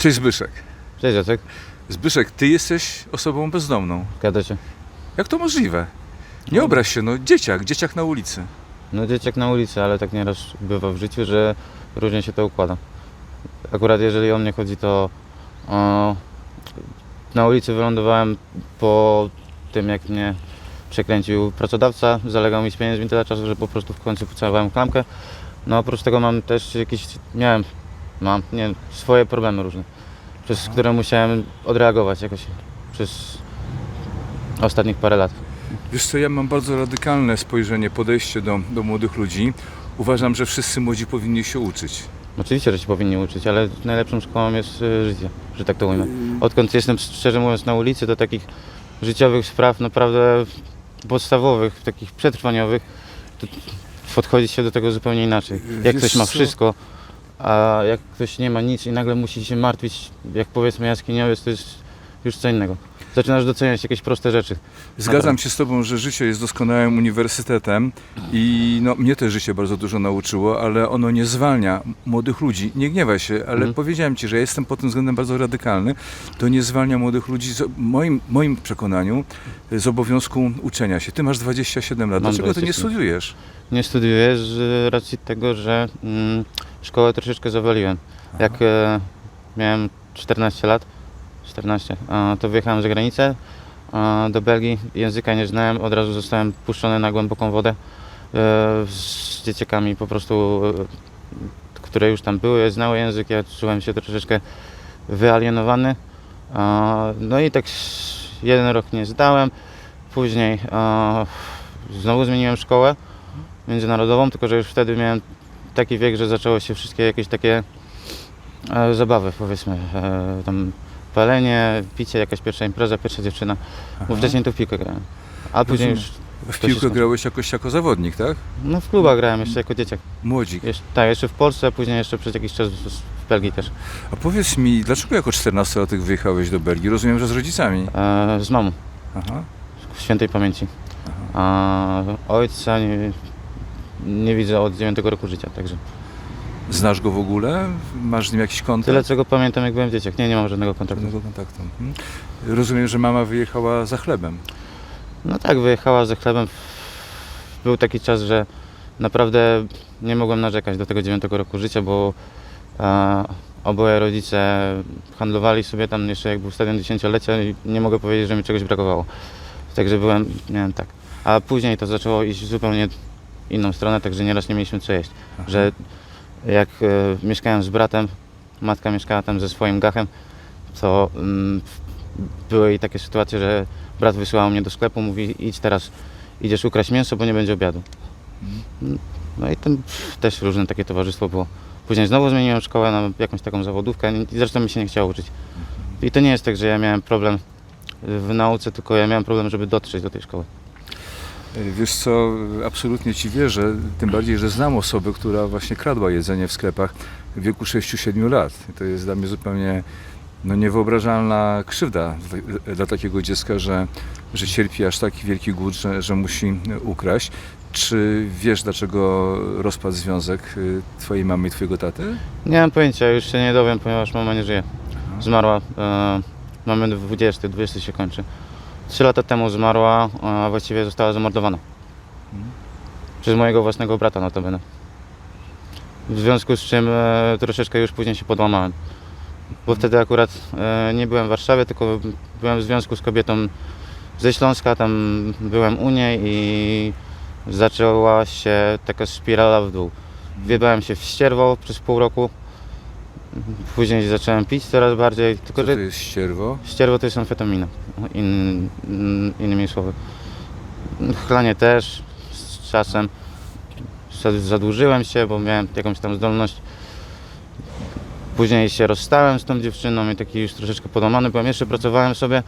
Cześć Zbyszek. Cześć Jacek, Zbyszek, ty jesteś osobą bezdomną. zgadza się. Jak to możliwe? Nie obraź się, no dzieciak, dzieciak na ulicy. No dzieciak na ulicy, ale tak nieraz bywa w życiu, że różnie się to układa. Akurat jeżeli o mnie chodzi, to o, na ulicy wylądowałem po tym, jak mnie przekręcił pracodawca, zalegał mi z pieniędzmi tyle czasu, że po prostu w końcu pocałowałem klamkę. No oprócz tego mam też jakieś, miałem, mam, nie swoje problemy różne, przez które musiałem odreagować jakoś przez ostatnich parę lat. Wiesz co, ja mam bardzo radykalne spojrzenie, podejście do, do młodych ludzi. Uważam, że wszyscy młodzi powinni się uczyć. Oczywiście, że się powinni uczyć, ale najlepszą szkołą jest y, życie, że tak to ujmę. Odkąd jestem szczerze mówiąc na ulicy, do takich życiowych spraw naprawdę podstawowych, takich przetrwaniowych, to podchodzi się do tego zupełnie inaczej. Jak Wiesz ktoś ma co? wszystko, a jak ktoś nie ma nic i nagle musi się martwić, jak powiedzmy jaskiniowiec, to jest już co innego. Zaczynasz doceniać jakieś proste rzeczy. Zgadzam się z Tobą, że życie jest doskonałym uniwersytetem i no, mnie też życie bardzo dużo nauczyło, ale ono nie zwalnia młodych ludzi. Nie gniewaj się, ale Mhm. powiedziałem Ci, że ja jestem pod tym względem bardzo radykalny. To nie zwalnia młodych ludzi, z, moim, moim przekonaniu, z obowiązku uczenia się. Ty masz 27 lat, Mam dlaczego Ty nie 27. studiujesz? Nie studiuję z racji tego, że mm, szkołę troszeczkę zawaliłem. Jak e, miałem 14 lat, 14, a, to wyjechałem za granicę do Belgii, języka nie znałem, od razu zostałem puszczony na głęboką wodę e, z dzieciakami po prostu, e, które już tam były, znały język, ja czułem się troszeczkę wyalienowany. No i tak jeden rok nie zdałem, później znowu zmieniłem szkołę międzynarodową, tylko że już wtedy miałem taki wiek, że zaczęło się wszystkie jakieś takie e, zabawy, powiedzmy, tam palenie, picie, jakaś pierwsza impreza, pierwsza dziewczyna, bo Aha. wcześniej to w piłkę grałem. A później już, W to piłkę grałeś jakoś jako zawodnik, tak? no w klubach grałem jeszcze jako dzieciak. Młodzik. Jeszcze, tak, jeszcze w Polsce, a później jeszcze przez jakiś czas w, w Belgii też, A powiedz mi, dlaczego jako 14-latek wyjechałeś do Belgii? Rozumiem, że z rodzicami. e, z mamą, Aha. w świętej pamięci. A ojca nie, nie widzę od 9 roku życia, także Znasz go w ogóle? Masz z nim jakiś kontakt? tyle czego pamiętam jak byłem dzieciak, nie, nie mam żadnego kontaktu. Żadnego kontaktu. Mhm. Rozumiem, że mama wyjechała za chlebem. No tak, wyjechała ze chlebem. Był taki czas, że naprawdę nie mogłem narzekać do tego dziewiątego roku życia, bo e, oboje rodzice handlowali sobie tam jeszcze jak był stadion dziesięciolecia i nie mogę powiedzieć, że mi czegoś brakowało. Także byłem, miałem tak. A później to zaczęło iść w zupełnie inną stronę, także nieraz nie mieliśmy co jeść. Aha. Że jak e, mieszkałem z bratem, matka mieszkała tam ze swoim gachem, to mm, były i takie sytuacje, że brat wysyłał mnie do sklepu, mówi idź teraz, idziesz ukraść mięso, bo nie będzie obiadu. Mhm. No i tam też różne takie towarzystwo było. Później znowu zmieniłem szkołę na jakąś taką zawodówkę i zresztą mi się nie chciało uczyć. I to nie jest tak, że ja miałem problem w nauce, tylko ja miałem problem, żeby dotrzeć do tej szkoły. Wiesz co, absolutnie Ci wierzę, tym bardziej, że znam osobę, która właśnie kradła jedzenie w sklepach w wieku 6-7 lat. To jest dla mnie zupełnie no, niewyobrażalna krzywda dla, dla takiego dziecka, że, że cierpi aż taki wielki głód, że, że musi ukraść. Czy wiesz, dlaczego rozpadł związek y, Twojej mamy i Twojego taty? Nie mam pojęcia, już się nie dowiem, ponieważ mama nie żyje. Zmarła, e, mamy 20, 20 się kończy. Trzy lata temu zmarła, a właściwie została zamordowana. Przez mojego własnego brata notabene. W związku z czym e, troszeczkę już później się podłamałem. Bo wtedy akurat e, nie byłem w Warszawie, tylko byłem w związku z kobietą ze Śląska, tam byłem u niej i zaczęła się taka spirala w dół. Wjebałem się w ścierwo przez pół roku. Później zacząłem pić coraz bardziej, Co tylko to że jest ścierwo? ścierwo to jest amfetamina, in, in, innymi słowy. Chlanie też z czasem. Za- Zadłużyłem się, bo miałem jakąś tam zdolność. Później się rozstałem z tą dziewczyną i taki już troszeczkę podłamany byłem. Jeszcze pracowałem sobie,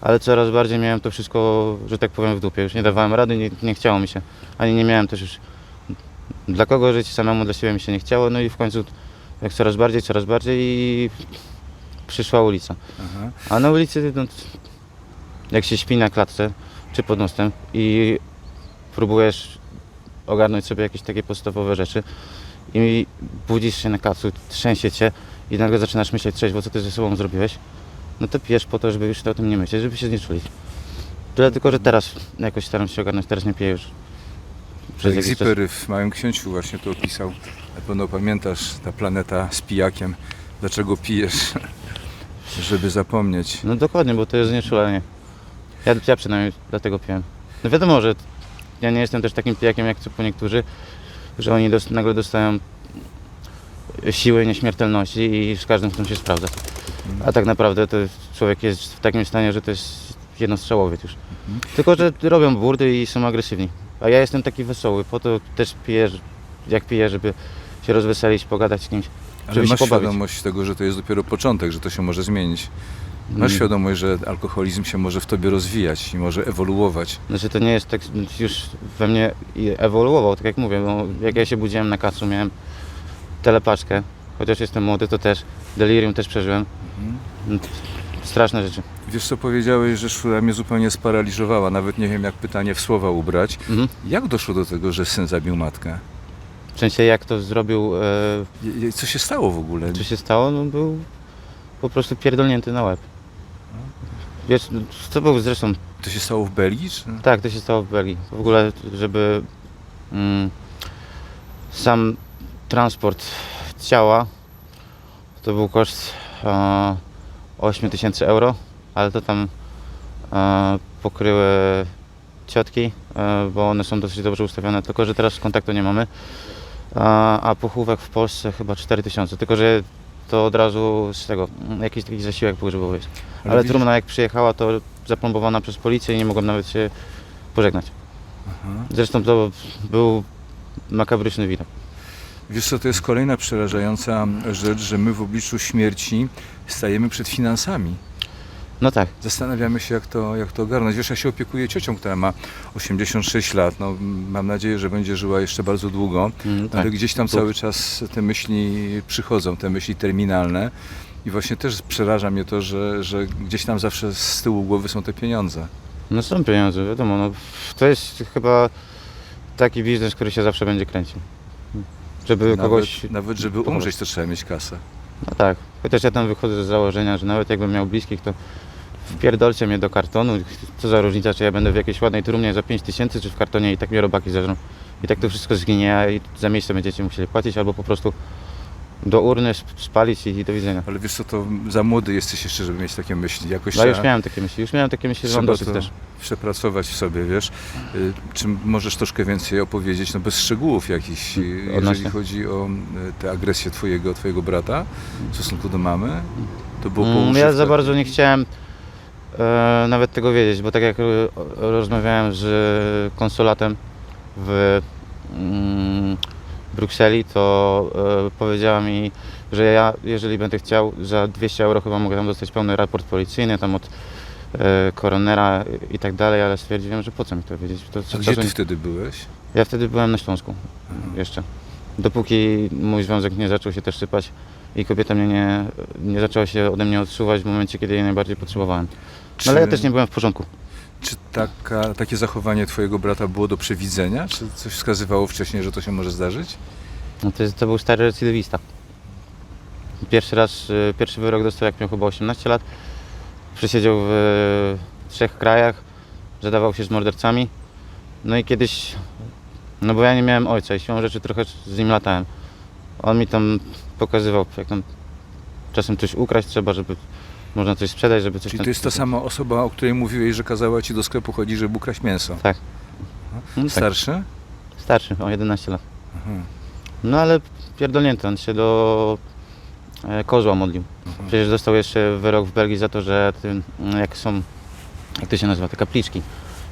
ale coraz bardziej miałem to wszystko, że tak powiem, w dupie. Już nie dawałem rady, nie, nie chciało mi się. Ani nie miałem też już dla kogo żyć, samemu dla siebie mi się nie chciało. No i w końcu jak coraz bardziej, coraz bardziej i przyszła ulica. Aha. A na ulicy, no, jak się śpi na klatce czy pod mostem i próbujesz ogarnąć sobie jakieś takie podstawowe rzeczy i budzisz się na kacu, trzęsie cię i nagle zaczynasz myśleć trzeźwo, co ty ze sobą zrobiłeś, no to pijesz po to, żeby już o tym nie myśleć, żeby się znieczulić. Tyle tylko, że teraz jakoś staram się ogarnąć, teraz nie piję już. Przez. Zipper w Małym Księciu właśnie to opisał. Na pewno pamiętasz, ta planeta z pijakiem. Dlaczego pijesz? Żeby zapomnieć. No dokładnie, bo to jest znieczulenie. Ja, ja przynajmniej dlatego piłem. No wiadomo, że ja nie jestem też takim pijakiem jak po niektórzy, że oni dos- nagle dostają siły nieśmiertelności i z każdym w tym się sprawdza. A tak naprawdę to człowiek jest w takim stanie, że to jest jednostrzałowiec już. Tylko, że robią burdy i są agresywni. A ja jestem taki wesoły, po to też piję, jak piję, żeby się rozweselić, pogadać z kimś. Ale masz świadomość tego, że to jest dopiero początek, że to się może zmienić. Masz Mm. świadomość, że alkoholizm się może w tobie rozwijać i może ewoluować. Znaczy to nie jest tak, już we mnie ewoluował, tak jak mówię, no, jak ja się budziłem na kacu, miałem telepaczkę, chociaż jestem młody, to też delirium też przeżyłem. No, Straszne rzeczy. Wiesz co powiedziałeś, że szula mnie zupełnie sparaliżowała. Nawet nie wiem, jak pytanie w słowa ubrać. Mhm. Jak doszło do tego, że syn zabił matkę? W sensie jak to zrobił, e, Co się stało w ogóle? co się stało, no był po prostu pierdolnięty na łeb. Wiesz, no, to był zresztą, To się stało w Belgii? Czy? tak, to się stało w Belgii. W ogóle, żeby mm, sam transport ciała, to był koszt e, 8 tysięcy euro, ale to tam e, pokryły ciotki, e, bo one są dosyć dobrze ustawione, tylko że teraz kontaktu nie mamy. A, a pochówek w Polsce chyba 4 tysiące, tylko że to od razu z tego, mm, jakiś taki zasiłek pogrzebowy jest. Ale, widzisz- trumna jak przyjechała, to zaplombowana przez policję i nie mogłem nawet się pożegnać. Aha. Zresztą to był makabryczny widok. Wiesz co, to jest kolejna przerażająca rzecz, że my w obliczu śmierci stajemy przed finansami. No tak, Zastanawiamy się, jak to, jak to ogarnąć. Wiesz, ja się opiekuję ciocią, która ma 86 lat. No, mam nadzieję, że będzie żyła jeszcze bardzo długo. mm, tak. Ale gdzieś tam cały czas te myśli przychodzą, te myśli terminalne. I właśnie też przeraża mnie to, że, że gdzieś tam zawsze z tyłu głowy są te pieniądze. No są pieniądze, wiadomo. No, to jest chyba taki biznes, który się zawsze będzie kręcił. Żeby Nawet, kogoś. nawet żeby umrzeć, to trzeba mieć kasę. No tak. Chociaż ja tam wychodzę z założenia, że nawet jakbym miał bliskich, to wpierdolcie mnie do kartonu. Co za różnica, czy ja będę w jakiejś ładnej trumnie za 5 tysięcy, czy w kartonie i tak mnie robaki zeżrą. I tak to wszystko zginie, a i za miejsce będziecie musieli płacić, albo po prostu do urny sp- spalić i, i do widzenia. Ale wiesz co, to za młody jesteś jeszcze, żeby mieć takie myśli. Jakoś No już miałem takie myśli, już miałem takie myśli, że mam dosyć też. przepracować w sobie, wiesz. Y, Czy możesz troszkę więcej opowiedzieć, no bez szczegółów jakichś, y, jeżeli Odnośnie? chodzi o y, tę agresję twojego, twojego brata w stosunku do mamy? To było Mm, Ja za bardzo nie chciałem nawet tego wiedzieć, bo tak jak e, rozmawiałem z e, konsulatem w mm, Brukseli, to e, powiedziała mi, że ja, jeżeli będę chciał, za 200 euro chyba mogę tam dostać pełny raport policyjny, tam od e, koronera i tak dalej, ale stwierdziłem, że po co mi to wiedzieć. To, A gdzie ty wtedy byłeś? Ja wtedy byłem na Śląsku jeszcze. Dopóki mój związek nie zaczął się też sypać i kobieta mnie nie, nie zaczęła się ode mnie odsuwać w momencie, kiedy jej najbardziej potrzebowałem. Czy, No ale ja też nie byłem w porządku. Czy taka, takie zachowanie twojego brata było do przewidzenia? Czy coś wskazywało wcześniej, że to się może zdarzyć? No to, jest, to był stary recydywista. Pierwszy raz, y, pierwszy wyrok dostał jak miał chyba 18 lat. Przesiedział w y, trzech krajach, zadawał się z mordercami. No i kiedyś, no bo ja nie miałem ojca i siłą rzeczy trochę z nim latałem. On mi tam pokazywał, jak tam czasem coś ukraść trzeba, żeby można coś sprzedać, żeby coś Czyli to jest ta sama osoba, o której mówiłeś, że kazała ci do sklepu chodzić, żeby ukraść mięso. Tak. No, tak. Starszy? Starszy, o 11 lat. Aha. No ale pierdolnięty, on się do e, kozła modlił. Mhm. Przecież dostał jeszcze wyrok w Belgii za to, że tym, mm, jak są, jak to się nazywa, te kapliczki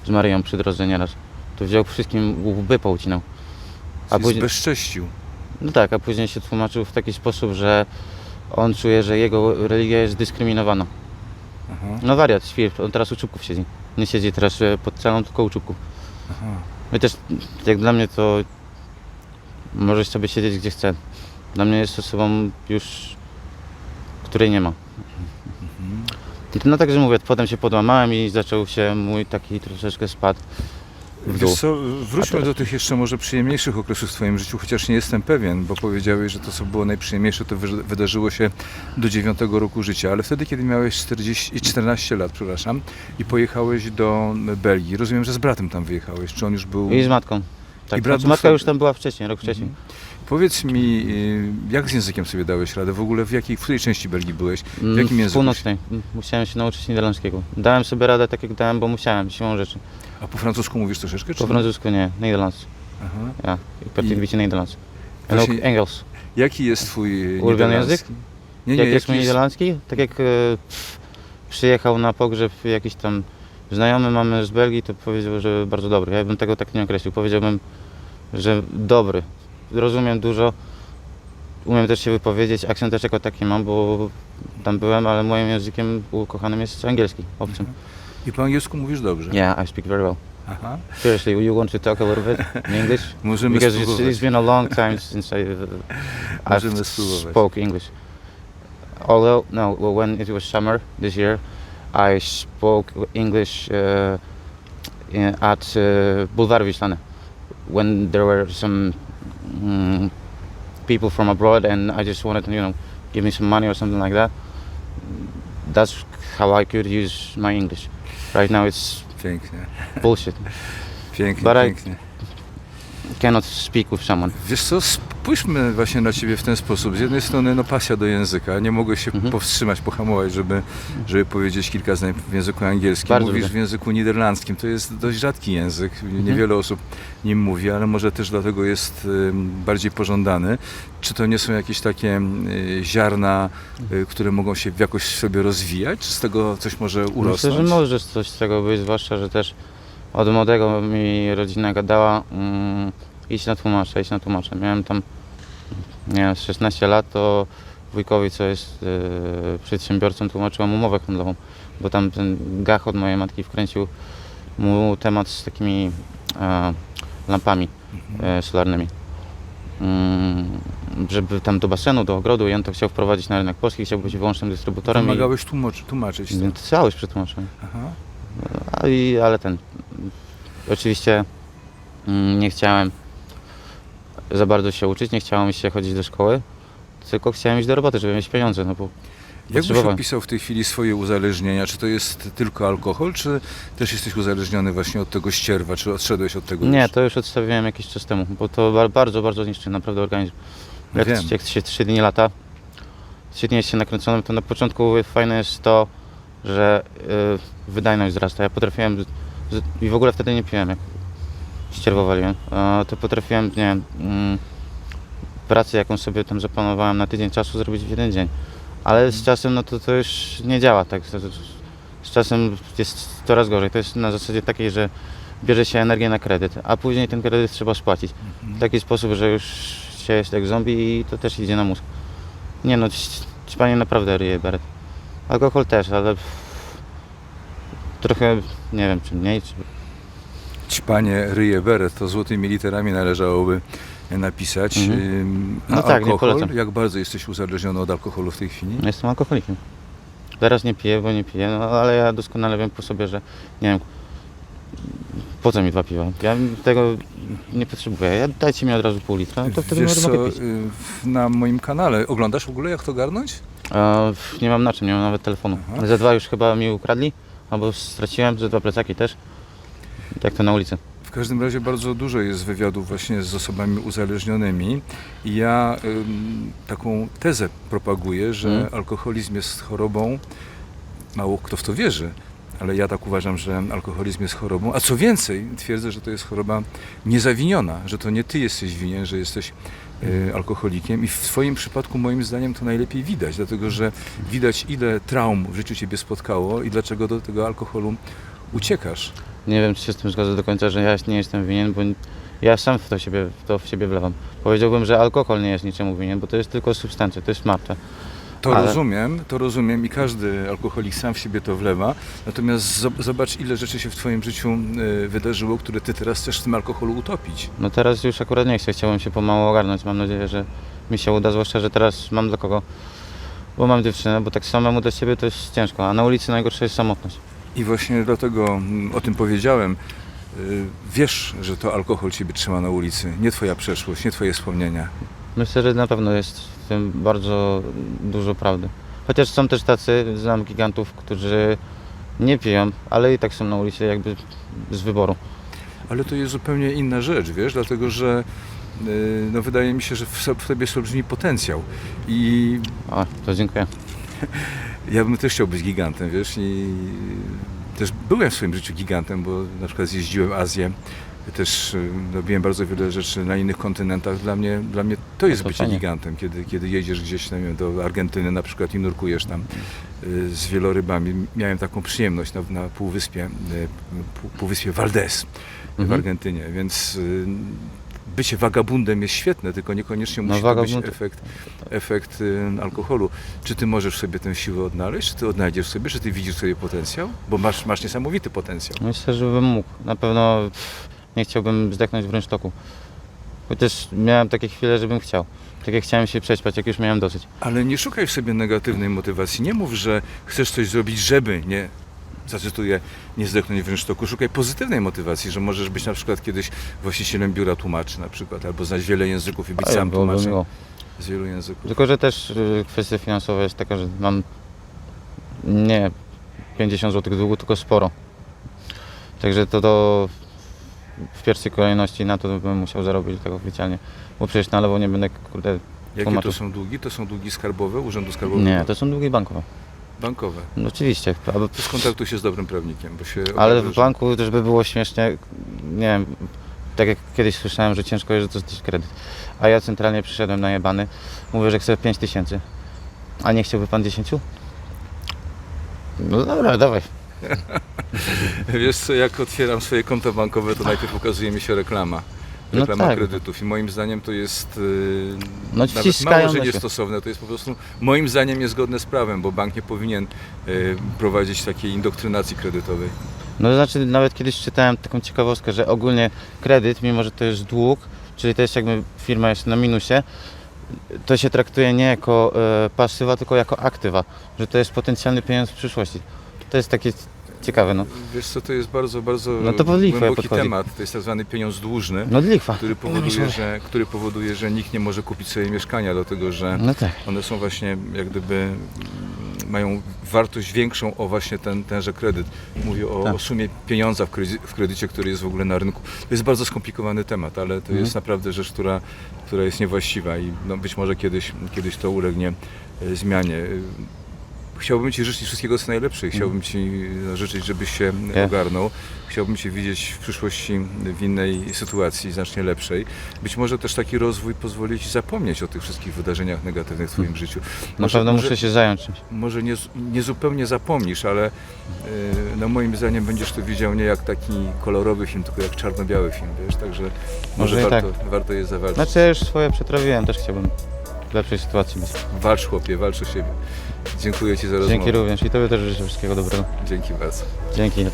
z Maryją przy drodze nieraz, to wziął wszystkim łby poucinał. A później, Bezcześcił. no tak, a później się tłumaczył w taki sposób, że on czuje, że jego religia jest dyskryminowana. Aha, No wariat, świr, on teraz u czubków siedzi. Nie siedzi teraz e, pod celą, tylko u czubków. aha. I też, jak dla mnie to możesz sobie siedzieć gdzie chce. Dla mnie jest osobą już, której nie ma. Mhm. No także mówię, potem się podłamałem i zaczął się mój taki troszeczkę spad. W dół. Co, wróćmy do tych jeszcze może przyjemniejszych okresów w Twoim życiu, chociaż nie jestem pewien, bo powiedziałeś, że to, co było najprzyjemniejsze, to wy- wydarzyło się do dziewiątego roku życia, ale wtedy, kiedy miałeś 40, 14 lat, przepraszam, i pojechałeś do Belgii. Rozumiem, że z bratem tam wyjechałeś. Czy on już był... I z matką. Tak, I brat znaczy, był matka wtedy- już tam była wcześniej, rok wcześniej. Powiedz mi, y, jak z językiem sobie dałeś radę? W ogóle w jakiej, w której części Belgii byłeś? Mm, jakim języku? Północnej. Mm, Musiałem się nauczyć niderlandzkiego. Dałem sobie radę tak jak dałem, bo musiałem, siłą rzeczy. A po francusku mówisz troszeczkę? Czy Po nie? francusku nie, Nederlands. Aha. Ja, ik praktijk een beetje Nederlands. En Właśnie- ook Engels. Jaki jest Twój y, Ulubiony niderlandzki? język? Nie, nie, Jak jest jaki mój jest... niderlandzki? Tak jak e, pff, przyjechał na pogrzeb jakiś tam znajomy mamy z Belgii, to powiedział, że bardzo dobry. Ja bym tego tak nie określił. Powiedziałbym, że dobry. Rozumiem dużo. Umiem też się wypowiedzieć. Akcent też jako taki mam, bo tam byłem, ale moim językiem ukochanym jest angielski, obcym. I po angielsku mówisz dobrze? Yeah, I speak very well. Aha. Seriously, you want to talk a little bit in English? Możemy Because it's, spróbować. it's been a long time since I, uh, Możemy I've spróbować. spoke English. Although, no, well, when it was summer this year, I spoke English uh, in, at uh, Wislane when there were some mm, people from abroad and I just wanted to, you know, give me some money or something like that. That's how I could use my English. Right now it's Pięknie, bullshit. pięknie, But I- pięknie. Cannot speak with someone. Wiesz co, spójrzmy właśnie na Ciebie w ten sposób. Z jednej strony no pasja do języka, nie mogę się Mhm. powstrzymać, pohamować, żeby, żeby powiedzieć kilka zdań w języku angielskim. Bardzo Mówisz lubię. w języku niderlandzkim, to jest dość rzadki język, Mhm. niewiele osób nim mówi, ale może też dlatego jest bardziej pożądany. Czy to nie są jakieś takie ziarna, y, które mogą się jakoś sobie rozwijać? Czy z tego coś może urosnąć? Myślę, że może coś z tego być, zwłaszcza, że też od młodego mi rodzina gadała mm, idź na tłumacza, idź na tłumacza. Miałem tam, nie wiem, z 16 lat, to wujkowi, co jest e, przedsiębiorcą, tłumaczyłem umowę handlową, bo tam ten gach od mojej matki wkręcił mu temat z takimi e, lampami Mhm. e, solarnymi. Mm, żeby tam do basenu, do ogrodu i on to chciał wprowadzić na rynek polski, chciał być wyłącznym dystrybutorem i Pomagałeś tłumaczyć, tłumaczyć to. już przetłumaczyłem. Aha. A i, ale ten. Oczywiście mm, nie chciałem za bardzo się uczyć, nie chciało mi się chodzić do szkoły, tylko chciałem iść do roboty, żeby mieć pieniądze, no bo Jak byś opisał w tej chwili swoje uzależnienia? Czy to jest tylko alkohol, czy też jesteś uzależniony właśnie od tego ścierwa? Czy odszedłeś od tego Nie, już? to już odstawiłem jakiś czas temu, bo to ba- bardzo, bardzo niszczy naprawdę organizm. Jak, Wiem. jak się 3 dni lata, 3 dni jest się nakręconym, to na początku fajne jest to, że y, wydajność wzrasta. Ja potrafiłem, z, i w ogóle wtedy nie piłem, jak ścierwo waliłem, a to potrafiłem, nie wiem, mm, pracę jaką sobie tam zaplanowałem na tydzień czasu zrobić w jeden dzień. Ale z czasem no to, to już nie działa tak. Z, czasem jest coraz gorzej. To jest na zasadzie takiej, że bierze się energię na kredyt, a później ten kredyt trzeba spłacić. Mhm. W taki sposób, że już się jest jak zombie i to też idzie na mózg. Nie no, panie naprawdę ryje beret. Alkohol też, ale trochę, nie wiem, czy mniej, czy... Ćpanie ryje beret, to złotymi literami należałoby napisać. Mhm. A No tak, nie alkohol? polecam. Jak bardzo jesteś uzależniony od alkoholu w tej chwili? Jestem alkoholikiem. Teraz nie piję, bo nie piję, no ale ja doskonale wiem po sobie, że nie wiem, po co mi dwa piwa? Ja tego nie potrzebuję. Ja dajcie mi od razu pół litra, to wtedy Wiesz co, mogę pić. y, na moim kanale oglądasz w ogóle jak to garnąć? E, nie mam na czym, nie mam nawet telefonu. Aha. Ze dwa już chyba mi ukradli, albo straciłem, ze dwa plecaki też. Jak to na ulicy. W każdym razie bardzo dużo jest wywiadów właśnie z osobami uzależnionymi i ja ym, taką tezę propaguję, że Mhm. alkoholizm jest chorobą, mało kto w to wierzy, ale ja tak uważam, że alkoholizm jest chorobą, a co więcej, twierdzę, że to jest choroba niezawiniona, że to nie ty jesteś winien, że jesteś y, alkoholikiem i w twoim przypadku moim zdaniem to najlepiej widać, dlatego że widać ile traum w życiu ciebie spotkało i dlaczego do tego alkoholu uciekasz. Nie wiem, czy się z tym zgodzę do końca, że ja nie jestem winien, bo ja sam w to, siebie, w to w siebie wlewam. Powiedziałbym, że alkohol nie jest niczemu winien, bo to jest tylko substancja, to jest martwe. To Ale- rozumiem, to rozumiem i każdy alkoholik sam w siebie to wlewa. Natomiast zob- zobacz, ile rzeczy się w Twoim życiu y, wydarzyło, które Ty teraz chcesz w tym alkoholu utopić. No teraz już akurat nie chcę, chciałbym się pomału ogarnąć. Mam nadzieję, że mi się uda, zwłaszcza, że teraz mam dla kogo. Bo mam dziewczynę, bo tak samemu dla siebie to jest ciężko, a na ulicy najgorsza jest samotność. I właśnie dlatego mm, o tym powiedziałem. y, wiesz, że to alkohol ciebie trzyma na ulicy, nie twoja przeszłość, nie twoje wspomnienia. Myślę, że na pewno jest tym bardzo dużo prawdy. Chociaż są też tacy, znam gigantów, którzy nie piją, ale i tak są na ulicy jakby z wyboru. Ale to jest zupełnie inna rzecz, wiesz, dlatego że y, no, wydaje mi się, że w, so- w tobie jest olbrzymi potencjał i O, to dziękuję. ja bym też chciał być gigantem, wiesz, i też byłem w swoim życiu gigantem, bo na przykład zjeździłem Azję, też y, robiłem bardzo wiele rzeczy na innych kontynentach. Dla mnie, dla mnie to jest to bycie fajnie. gigantem, kiedy, kiedy jedziesz gdzieś wiem, do Argentyny na przykład i nurkujesz tam y, z wielorybami. Miałem taką przyjemność na, na półwyspie, y, pół- półwyspie Valdez w Mhm. Argentynie, więc bycie wagabundem jest świetne, tylko niekoniecznie No, musi to być efekt, efekt y, alkoholu. Czy ty możesz sobie tę siłę odnaleźć, czy ty odnajdziesz sobie, czy ty widzisz sobie potencjał? Bo masz, masz niesamowity potencjał. Myślę, że bym mógł. Na pewno nie chciałbym zdechnąć w rynsztoku. Chociaż miałem takie chwile, żebym chciał. Tak jak chciałem się prześpać, jak już miałem dosyć. Ale nie szukaj w sobie negatywnej motywacji. Nie mów, że chcesz coś zrobić, żeby nie, zacytuję, nie zdechnąć w rynsztoku. Szukaj pozytywnej motywacji, że możesz być na przykład kiedyś właścicielem biura tłumaczy na przykład, albo znać wiele języków i być Ale sam tłumaczem miło. z wielu języków. Tylko, że też y, kwestia finansowa jest taka, że mam nie 50 zł długu, tylko sporo. Także to, to w pierwszej kolejności na to bym musiał zarobić tak oficjalnie. Bo przecież na lewo nie będę, kurde, Jakie to są długi? To są długi skarbowe, Urzędu Skarbowego? Nie, to są długi bankowe. Bankowe. No oczywiście, To skontaktuj się z dobrym prawnikiem, bo się ale w banku, żeby było śmiesznie, nie wiem, tak jak kiedyś słyszałem, że ciężko jest dostać kredyt. A ja centralnie przyszedłem najebany, mówię, że chcę 5 tysięcy. A nie chciałby pan 10? No dobra, dawaj. Wiesz co, jak otwieram swoje konto bankowe, to najpierw ukazuje mi się reklama. No Reklama tak. kredytów i moim zdaniem to jest yy, No nawet mało, że niestosowne, to jest po prostu moim zdaniem niezgodne z prawem, bo bank nie powinien yy, prowadzić takiej indoktrynacji kredytowej. No to znaczy nawet kiedyś czytałem taką ciekawostkę, że ogólnie kredyt, mimo że to jest dług, czyli to jest jakby firma jest na minusie, to się traktuje nie jako e, pasywa, tylko jako aktywa, że to jest potencjalny pieniądz w przyszłości. To jest takie ciekawe, no. Wiesz co, to jest bardzo, bardzo No to pod lichwę głęboki podchodzi. temat, to jest tak zwany pieniądz dłużny. No lichwa. Który powoduje, że, który powoduje, że nikt nie może kupić sobie mieszkania, dlatego że No tak. one są właśnie jak gdyby mm, mają wartość większą o właśnie ten, tenże kredyt. Mówię o, Tak. o sumie pieniądza w, kredycie, w kredycie, który jest w ogóle na rynku. To jest bardzo skomplikowany temat, ale to Mhm. jest naprawdę rzecz, która, która jest niewłaściwa i no, być może kiedyś, kiedyś to ulegnie e, zmianie. E, Chciałbym Ci życzyć wszystkiego co najlepsze i chciałbym Ci życzyć, żebyś się ogarnął. Chciałbym Cię widzieć w przyszłości w innej sytuacji, znacznie lepszej. Być może też taki rozwój pozwoli Ci zapomnieć o tych wszystkich wydarzeniach negatywnych w Twoim życiu. Na pewno muszę się zająć czymś. może nie, nie zupełnie zapomnisz, ale e, no moim zdaniem będziesz to widział nie jak taki kolorowy film, tylko jak czarno-biały film, wiesz, także może, Może i warto, warto jest zawalczyć. Znaczy ja już swoje przetrawiłem, też chciałbym lepszej sytuacji być. Walcz chłopie, walcz o siebie. Dziękuję Ci za rozmowę. Dzięki również i Tobie też życzę wszystkiego dobrego. Dzięki bardzo. Dzięki.